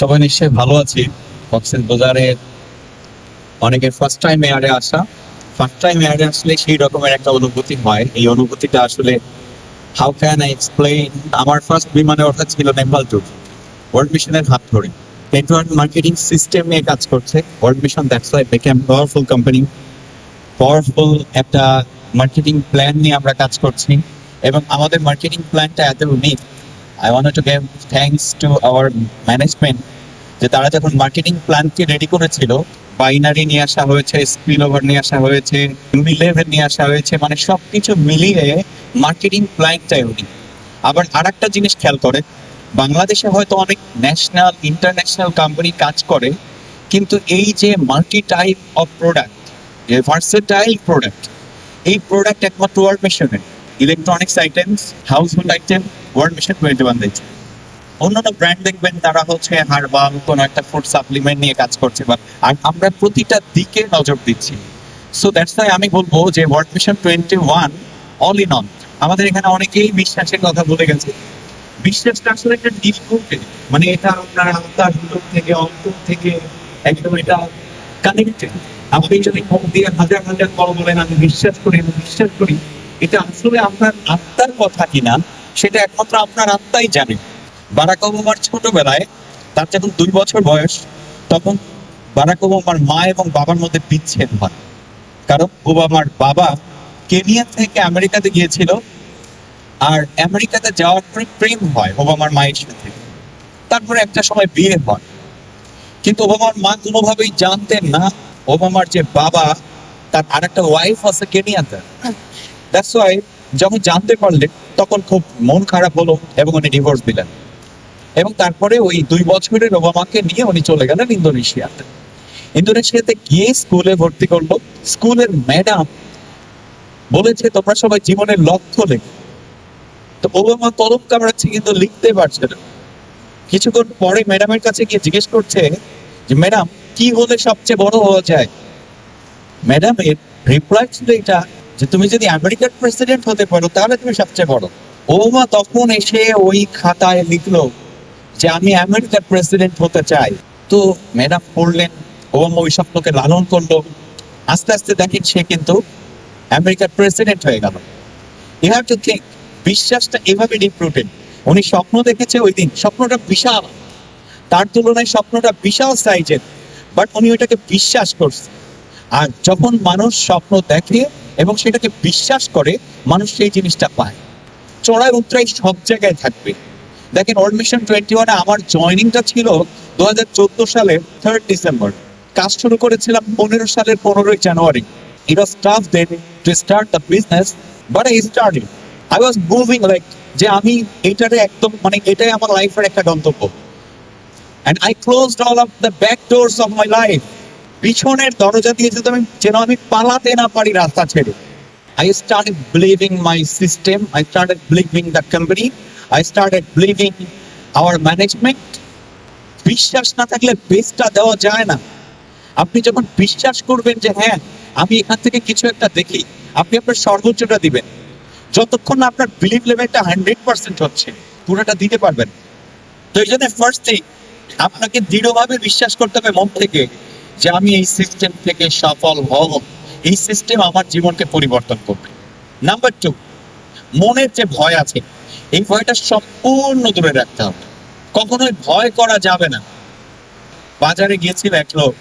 সবাই নিশ্চয়ই ভালো আছি। কক্সেস বাজারে অনেকের ফার্স্ট টাইম এয়ারে আসা। ফার্স্ট টাইম এয়ারে আসলে সেই রকমের একটা অনুভূতি হয়। এই অনুভূতিটা আসলে হাউ ক্যান আই এক্সপ্লেইন আমার ফার্স্ট বিমানে ওঠা ছিল নেপাল ট্যুর ওয়ার্ল্ড মিশনের হাত ধরে। নেটওয়ার্ক মার্কেটিং সিস্টেম নিয়ে কাজ করছে। World mission that's why became powerful company powerful একটা মার্কেটিং প্ল্যান নিয়ে আমরা কাজ করছি। এবং আমাদের মার্কেটিং প্ল্যানটা এত unique I want to give thanks to our management যে তারা যখন মার্কেটিং প্ল্যানকে রেডি করেছিল বাইনারি নিয়ে আসা হয়েছে স্পিল ওভার নিয়ে আসা হয়েছে ইলেভেন নিয়ে আসা হয়েছে মানে সবকিছু মিলিয়ে মার্কেটিং প্ল্যানটাই ইউনিক আবার আর একটা জিনিস খেয়াল করে, বাংলাদেশে হয়তো অনেক ন্যাশনাল ইন্টারন্যাশনাল কোম্পানি কাজ করে, কিন্তু এই যে multi type of product versatile product এই প্রোডাক্ট একমাত্র ওয়ার্ল্ড মেশিনের electronics items household item world machine twenty one দিচ্ছে অন্যান্য ব্র্যান্ড দেখবেন, তারা হচ্ছে হারবাল, কোনো একটা ফুড সাপ্লিমেন্ট নিয়ে কাজ করছে বা আর আমরা প্রতিটা দিকে নজর দিচ্ছি। সো দ্যাটস তাই আমি বলব যে world mission twenty one all in one আমাদের এখানে অনেকেই বিশ্বাসের কথা বলে গেছে। বিশ্বাসটা আসলে একটা ডিফিকাল্ট মানে এটা আপনার আত্মার ভিতর থেকে, অন্তর থেকে একদম এটা কানেক্টেড আপনি যদি মুখ দিয়ে হাজার হাজার কল বলেন, আমি বিশ্বাস করি বিশ্বাস করি, এটা আসলে আপনার আত্মার কথা কিনা সেটা একমাত্র আপনার আত্মাই জানে। বারাক ওবামার ছোটবেলায়, তার যখন দুই বছর বয়স, তখন বারাক ওবামার মা এবং বাবার মধ্যে বিচ্ছেদ হয়। কারণ ওবামার বাবা কেনিয়া থেকে আমেরিকাতে গিয়েছিল, আর আমেরিকাতে যাওয়ার পরে প্রেম হয় ওবামার মায়ের সাথে। তারপরে একটা সময় বিয়ে হয়। কিন্তু ওবামার মা কোনোভাবেই জানতেন না, ওবামার যে বাবা, তার আরেকটা ওয়াইফ আছে কেনিয়াতে। দ্যাটস ওয়াই যখন জানতে পারলেন তখন খুব মন খারাপ হলো এবং উনি ডিভোর্স দিলেন। এবং তারপরে ওই দুই বছরের ওবামাকে নিয়ে উনি চলে গেলেন ইন্দোনেশিয়াতে। ইন্দোনেশিয়াতে গিয়ে স্কুলে ভর্তি করল। স্কুলের ম্যাডাম বলেছে, তোমরা সবাই জীবনের লক্ষ্য লেখো। তো ওবামা কলম কামড়াচ্ছে কিন্তু লিখতে পারছে না। কিছুক্ষণ পরে ম্যাডামের কাছে গিয়ে জিজ্ঞেস করছে যে, ম্যাডাম, কি হলে সবচেয়ে বড় হওয়া যায়? ম্যাডামের রিপ্লাই ছিল এটা যে তুমি যদি আমেরিকার প্রেসিডেন্ট হতে পারো, তাহলে তুমি সবচেয়ে বড়। ওবামা তখন এসে ওই খাতায় লিখলো যে, আমি আমেরিকার প্রেসিডেন্ট হতে চাই। তো ম্যাডাম পড়লেন, ওবামা ওই স্বপ্নকে লালন করল। আস্তে আস্তে দেখেন সে কিন্তু আমেরিকার প্রেসিডেন্ট হয়ে গেল। ইউ হ্যাভ টু থিঙ্ক বিশ্বাসটা এভাবে ডিপ রুটেড। উনি স্বপ্ন দেখেছে ওই দিন, স্বপ্নটা বিশাল। তার তুলনায় স্বপ্নটা বিশাল সাইজের, বাট উনি ওইটাকে বিশ্বাস করছে। আর যখন মানুষ স্বপ্ন দেখে এবং সেটাকে বিশ্বাস করে মানুষ সেই জিনিসটা পায়। চড়াই উত্তরাই সব জায়গায় থাকবে। দেখেন ওল্ড মিশন টোয়েন্টি ওয়ানে আমার জয়নিংটা ছিল দু হাজার চোদ্দ সালের থার্ড ডিসেম্বর কাজ শুরু করেছিলাম পনেরো সালের পনেরোই জানুয়ারি it was tough then to start the business but I started I was moving like যে আমি এটারে একদম মানে এটাই আমার লাইফের একটা গন্তব্য। And I closed all of the back doors of my life পিছনের দরজা দিয়ে যদি আমি যেন আমি পালাতে না পারি রাস্তা ছেড়ে I started believing my system. I started believing the company. I started believing our management বিশ্বাস না থাকলে বেসটা দেওয়া যায় না আপনি যখন বিশ্বাস করবেন যে হ্যাঁ আমি এখান থেকে কিছু একটা দেখি, আপনি আপনার সর্বোচ্চটা দিবেন যতক্ষণ না আপনার বিলিভ লেভেলটা হান্ড্রেড পার্সেন্ট হচ্ছে, পুরোটা দিতে পারবেন তো এই জন্য ফার্স্ট থিং আপনাকে দৃঢ়ভাবে বিশ্বাস করতে হবে মন থেকে যে আমি এই সিস্টেম থেকে সফল হব, এই সিস্টেম আমার জীবনকে পরিবর্তন করবে। নাম্বার টু মনের যে ভয় আছে, এই ভয়টা সম্পূর্ণ দূরে রাখতে হবে। কখনোই ভয় করা যাবে না। বাজারে গিয়েছিল এক লোক,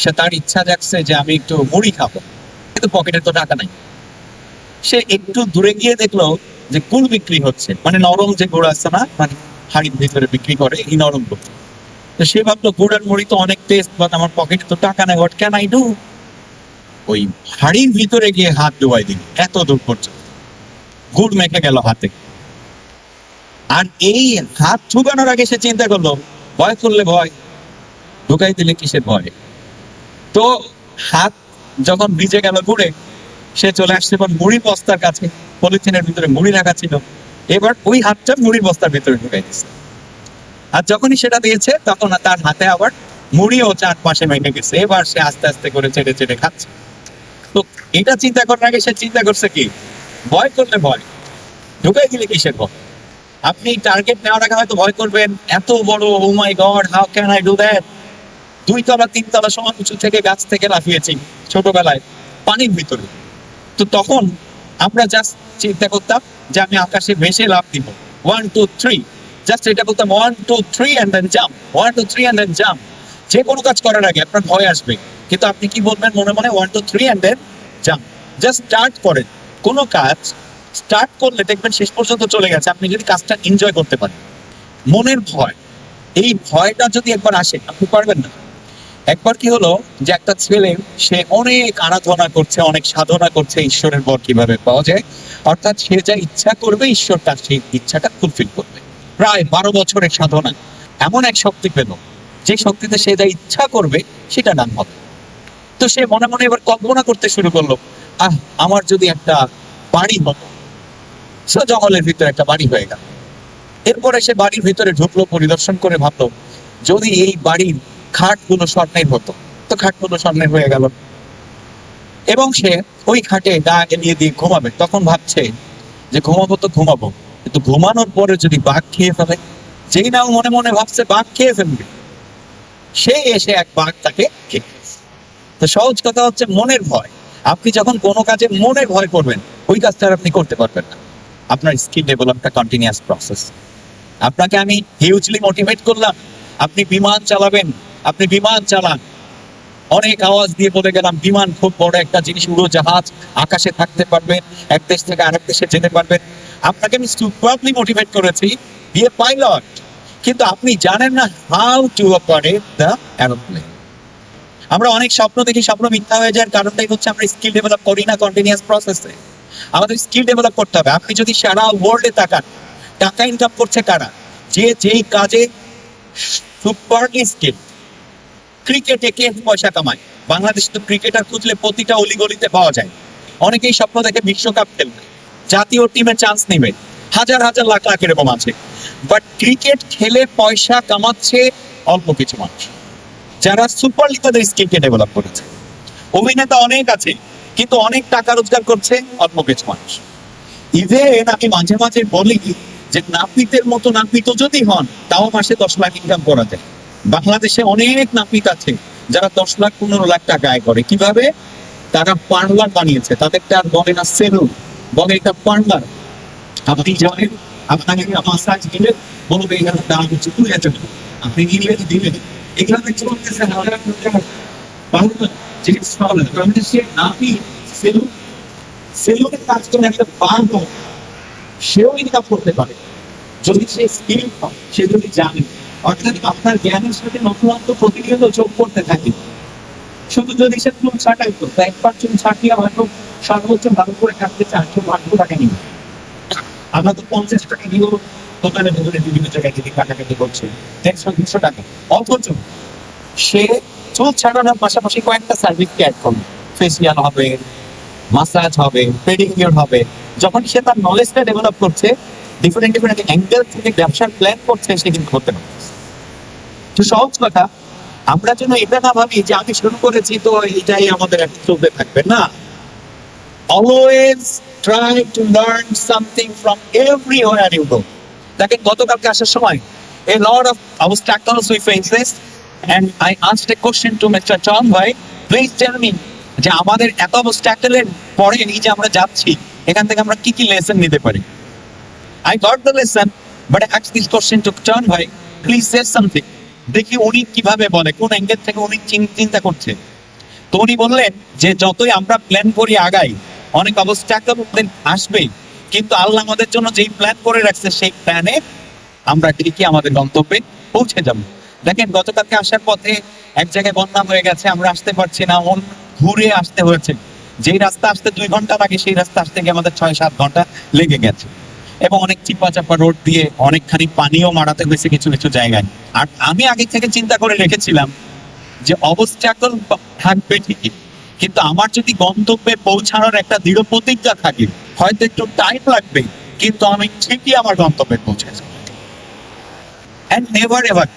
সে তার ইচ্ছা যাচ্ছে যে আমি একটু মুড়ি খাব, কিন্তু পকেটে তো টাকা নাই। সে একটু দূরে গিয়ে দেখল যে কুল বিক্রি হচ্ছে মানে নরম যে গুড় আছে না মানে হাড়ির ভিতরে বিক্রি করে, এই নরম গুড়। সে ভাবলো, গুড় আর মুড়ি তো অনেক টেস্ট বাট আমার পকেটে তো টাকা নাই হোয়াট ক্যান আই ডু ওই হাড়ির ভিতরে গিয়ে হাত ডুবাই দিল, এত দূর পর্যন্ত গুড় মেখে গেল হাতে। আর এই হাত ঢুকানোর আগে সে চিন্তা করল, ভয় করলে ভয়, ঢুকাই দিলে কিসের ভয়? তো হাত যখন ভিজে গেল গুড়ে, সে চলে আসছে এবার মুড়ি বস্তার কাছে, পলিথিনের ভিতরে মুড়ি রাখা ছিল। এবার ওই হাতটা মুড়ির বস্তার ভিতরে ঢুকাই দিচ্ছে আর যখনই সেটা দিয়েছে, তখন তার হাতে আবার মুড়িও চারপাশে মেঘে গেছে। এবার সে আস্তে আস্তে করে চেটে চেটে খাচ্ছে। তো এটা চিন্তা করার আগে সে চিন্তা করছে কি? ভয় করলে ভয়। ঢুকাই দিলে কিসের ভয়? আপনি টার্গেট নেওয়ার আগে হয়তো ভয় করবেন, এত বড় ও my god how can I do that দুই তলা, তিন তলা সমান উঁচু থেকে গাছ থেকে লাফিয়েছি ছোটবেলায়, পানির ভিতরে। তো তখন আমরা জাস্ট চিন্তা করতাম যে আমি আকাশে ভেসে লাভ দিব। ওয়ান টু থ্রি জাস্ট এটা বলতাম one two three and then jump one two three and then jump যে কোনো কাজ করার আগে আপনার ভয় আসবে। কিন্তু আপনি কি বলবেন মনে মনে one two three and then jump just start করেন। কোনো কাজ স্টার্ট করলে দেখবেন শেষ পর্যন্ত চলে গেছে। আপনি যদি কাজটা এনজয় করতে পারেন। মনের ভয়। এই ভয়টা যদি একবার আসে, আপনি পারবেন না। একবার কি হলো যে একটা ছেলে, সে অনেক আরাধনা করছে, অনেক সাধনা করছে ঈশ্বরের বর কীভাবে পাওয়া যায়। অর্থাৎ সে যা ইচ্ছা করবে, ঈশ্বর তার সেই ইচ্ছাটা ফুলফিল করবে। প্রায় বারো বছরের সাধনা। এমন এক শক্তি পেল, যে শক্তিতে সে যা ইচ্ছা করবে, সেটা নাম হবে। তো সে মনে মনে এবার কল্পনা করতে শুরু করল, আহ, আমার যদি একটা বাড়ি হতো, সে জঙ্গলের ভিতরে একটা বাড়ি হয়ে গেল। এরপরে সে বাড়ির ভিতরে ঢুকলো, পরিদর্শন করে ভাবলো, যদি এই বাড়ির খাট খাটগুলো স্বর্ণের হতো, তো খাটগুলো স্বর্ণের হয়ে গেল। এবং সে ওই খাটে গা এলিয়ে দিয়ে ঘুমাবে। তখন ভাবছে যে ঘুমাবো তো ঘুমাবো। কিন্তু ঘুমানোর পরে যদি বাঘ খেয়ে ফেলে, যেই না মনে মনে ভাবছে বাঘ খেয়ে ফেলবে সে এসে এক বাঘ তাকে খেয়ে তো সহজ কথা হচ্ছে মনের ভয়। আপনি যখন কোনো কাজে মনে ভয় করবেন, ওই কাজটা আপনি করতে পারবেন না। আপনার স্কিল ডেভেলপটা কন্টিনিউয়াস প্রসেস আপনাকে আমি হিউজলি মোটিভেট করলাম। আপনি বিমান চালাবেন, আপনি বিমান চালান। অনেক আওয়াজ দিয়ে বলে গেলাম, বিমান খুব বড় একটা জিনিস উড়োজাহাজ আকাশে থাকতে পারবেন এক দেশ থেকে আরেক দেশে যেতে পারবেন আপনাকে আমি সুপারলি মোটিভেট করেছি দিয়ে পাইলট কিন্তু আপনি জানেন না how to operate the aeroplane আমরা অনেক স্বপ্ন দেখি, স্বপ্ন মিথ্যা হয়ে যায়, কারণটাই হচ্ছে আমরা স্কিল ডেভেলপ করি না কন্টিনিউয়াস প্রসেসে আমাদের স্কিল ডেভেলপ করতে হবে। আপনি যদি সারা ওয়ার্ল্ডে তাকান, টাকা ইনকাম করছে কারা? যে যেই কাজে সুপারলি স্কিল ক্রিকেটে কে পয়সা কামায়? বাংলাদেশ তো ক্রিকেটার খুঁজলে প্রতিটা অলিগলিতে পাওয়া যায়। অনেকেই স্বপ্ন দেখে বিশ্বকাপ খেলবে। জাতীয় টিমে চান্স নেবে। হাজার হাজার লাখ লাখ এরকম আছে। বাট ক্রিকেট খেলে পয়সা কামাচ্ছে অল্প কিছু মানুষ। যারা সুপারলি তাদের স্কিলকে ডেভেলপ করেছে। অভিনেতা অনেক আছে, কিন্তু অনেক টাকা রোজগার করছে অল্প কিছু মানুষ। ইভেন আমি মাঝে মাঝে বলি যে নাপিতের মতো নাপিত যদি হন, তাও মাসে দশ লাখ ইনকাম করা যায়। বাংলাদেশে অনেক নাপিত আছে যারা দশ লাখ, পনেরো লাখ টাকা আয় করে। কীভাবে? তারা পার্লার বানিয়েছে। তাদেরটা আর বলে না সেলুন বলে এটা পার্লার আপনি জানেন, আপনাকে মাসাজ দিলে বলবে এখানে দাম হচ্ছে দুই হাজার টাকা। আপনি নিলে দিলেন এগুলো দেখতে সেলুনের কাজ একটা সেও ইনকাম করতে পারে। যদি সে স্কিল সে যদি জানে। অর্থাৎ আপনার জ্ঞানের সাথে নতুনত্ব প্রতিনিয়ত যোগ করতে থাকে। শুধু যদি সে চুল ছাটাই তো চুল ছাটিয়ে হয়তো সর্বোচ্চ ভালো করে পাঁচশো টাকা নিবে। আমরা তো পঞ্চাশ টাকা দিয়েও ভেতরে বিভিন্ন জায়গায় যদি কাটাকাটি করছে দুশো টাকা। অথচ সে চুল ছাড়ানোর পাশাপাশি কয়েকটা সার্ভিস অ্যাড করবে ফেসিয়াল হবে মাসাজ হবে পেডিকিউর হবে। যখন সে তার নলেজটা ডেভেলপ করছে ডিফারেন্ট ডিফারেন্ট অ্যাঙ্গেল থেকে ব্যবসার প্ল্যান করছে সে কিন্তু করতে পারছে তো সহজ কথা, আমরা যেন এটা না ভাবি যে আমি শুরু করেছি তো এটাই আমাদের চলতে থাকবে। না। Always try to learn something from everywhere you go দেখেন, গতকালকে আসার সময় a lot of obstacles we faces and I asked a question to Mr. John ভাই, please tell me যে আমাদের এত অবস্ট্যাকলের পরে এই যে আমরা যাচ্ছি, এখান থেকে আমরা কি কি লেসন নিতে পারি? I got the lesson, but I asked this question to John ভাই please say something. দেখি উনি কীভাবে বলে, কোন অ্যাঙ্গেল থেকে উনি চিন্তা করছে? তো উনি বললেন যে, যতই আমরা প্ল্যান করি আগাই, অনেক অবস্ট্যাকল আসবে, কিন্তু আল্লাহ আমাদের জন্য যেই প্ল্যান করে রাখছে, সেই প্ল্যানে আমরা ঠিকই আমাদের গন্তব্যে পৌঁছে যাব। দেখেন, গতকালকে আসার পথে এক জায়গায় বন্যা হয়ে গেছে, আমরা আসতে পারছি না অন ঘুরে আসতে হয়েছে। যেই রাস্তা আসতে দুই ঘণ্টা লাগে, সেই রাস্তা আসতে গিয়ে আমাদের ছয় সাত ঘণ্টা লেগে গেছে। এবং অনেক চিপা চাপা রোড দিয়ে অনেকখানি পানিও মারাতে হয়েছে কিছু কিছু জায়গায়। আর আমি আগে থেকে চিন্তা করে রেখেছিলাম যে অবস্ট্যাকল থাকবে ঠিকই, কিন্তু আমার যদি গন্তব্যে পৌঁছানোর একটা দৃঢ় প্রতিজ্ঞা থাকে, হয়তো একটু টাইম লাগবে, কিন্তু আমি ঠিকই আমার গন্তব্যে পৌঁছে নেভার এভার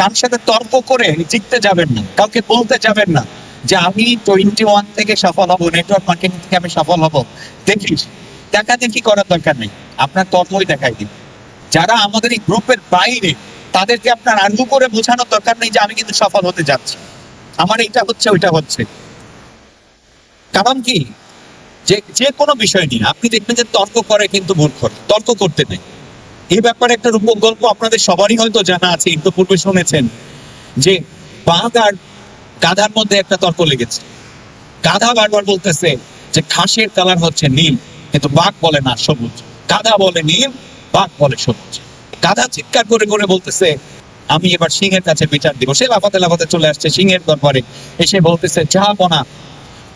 কার সাথে তর্ক করে জিততে যাবেন না, কাউকে বলতে যাবেন না যে আমি টোয়েন্টি ওয়ান থেকে সফল হব নেটওয়ার্ক মার্কেটিং থেকে আমি সফল হব। দেখিস, দেখা দেখি করার দরকার নেই। আপনার কর্মই দেখাই দিন যারা আমাদের এই গ্রুপের বাইরে তাদেরকে আপনার আর্গু করে বোঝানোর দরকার নেই যে আমি কিন্তু সফল হতে যাচ্ছি। আমার এইটা হচ্ছে, ওইটা হচ্ছে। কারণ কি? যে যে কোনো বিষয় নিয়ে, আপনি দেখবেন যে তর্ক করে কিন্তু মূর্খ তর্ক করতে নেই। এই ব্যাপারে একটা রূপক গল্প আপনাদের সবারই হয়তো জানা আছে একটু পূর্বে শুনেছেন, যে বাঘ আর গাধার মধ্যে একটা তর্ক লেগেছে। গাধা বারবার বলতেছে যে ঘাসের কালার হচ্ছে নীল। কিন্তু বাঘ বলে না, সবুজ। গাধা বলে নীল বাঘ বলে সবুজ গাধা চিৎকার করে করে বলতেছে, আমি এবার সিংহের কাছে বিচার দিব। সে লাফাতে লাফাতে চলে আসছে সিংহের দরবারে। এসে বলতেছে, যা বনা।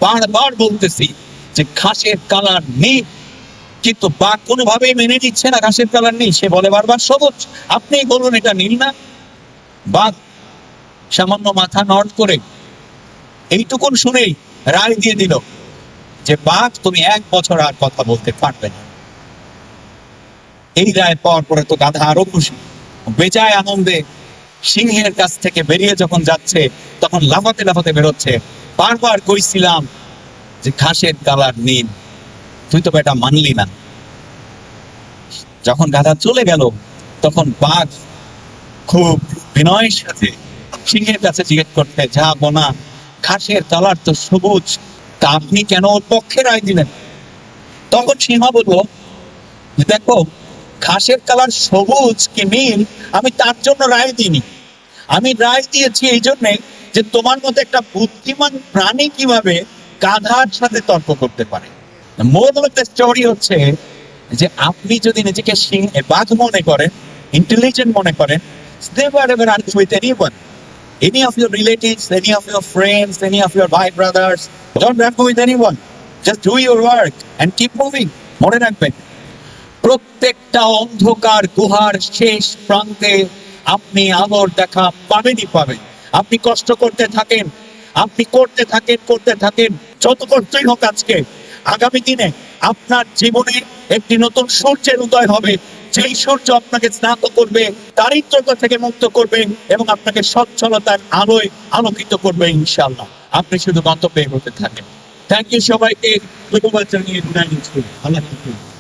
বারবার বলতেছি যে, ঘাসের কালার নীল কিন্তু বাঘ কোনোভাবেই মেনে নিচ্ছে না, ঘাসের কালার নেই। সে বলে, বারবার সবুজ, আপনি বলুন এটা নীল না? বাঘ সামান্য মাথা নড় করে এইটুকুন শুনেই রায় দিয়ে দিল যে, বাঘ, তুমি এক বছর আর কথা বলতে পারবে না। এই রায় পাওয়ার পরে তো গাধা আরও খুশি। বেজায় আনন্দে সিংহের কাছ থেকে বেরিয়ে যখন যাচ্ছে, তখন লাফাতে লাফাতে বেরোচ্ছে। বারবার কইছিলাম যে ঘাসের কালার নীল, তুই তো এটা মানলি না। যখন গাধা চলে গেল, তখন বাঘ খুব বিনয়ের সাথে সিংহের কাছে জিজ্ঞেস করতে, যা বোনা, ঘাসের কালার তো সবুজ, তা আপনি কেন ওর পক্ষে রায় দিলেন? তখন সিংহ বলল, দেখো ঘাসের কালার সবুজ কি নীল, আমি তার জন্য রায় দিইনি। আমি রায় দিয়েছি এই জন্যে যে তোমার মধ্যে একটা বুদ্ধিমান প্রাণী কীভাবে গাধার সাথে তর্ক করতে পারে। একটা স্টোরি হচ্ছে যে আপনি যদি নিজেকে সিং বাঘ মনে করেন ইন্টেলিজেন্ট মনে করেন any of your relatives any of your friends any of your ভাই ব্রাদার্স ডোন্ট রাখব with any one just do your work and keep moving মনে রাখবেন। প্রত্যেকটা অন্ধকার গুহার শেষ প্রান্তে আপনি আলোর দেখা পাবেনই পাবেন। আপনি কষ্ট করতে থাকেন, আপনি করতে থাকেন করতে থাকেন, যত কষ্টই হোক আজকে, আগামী দিনে আপনার জীবনে একটি নতুন সূর্যের উদয় হবে। যেই সূর্য আপনাকে স্নাত করবে দারিদ্রতা থেকে মুক্ত করবে এবং আপনাকে সচ্ছলতার আলোয় আলোকিত করবে ইনশাল্লাহ আপনি শুধু গন্তব্যে হতে থাকেন। থ্যাংক ইউ সবাইকে। ধন্যবাদ জানিয়ে আল্লাহ।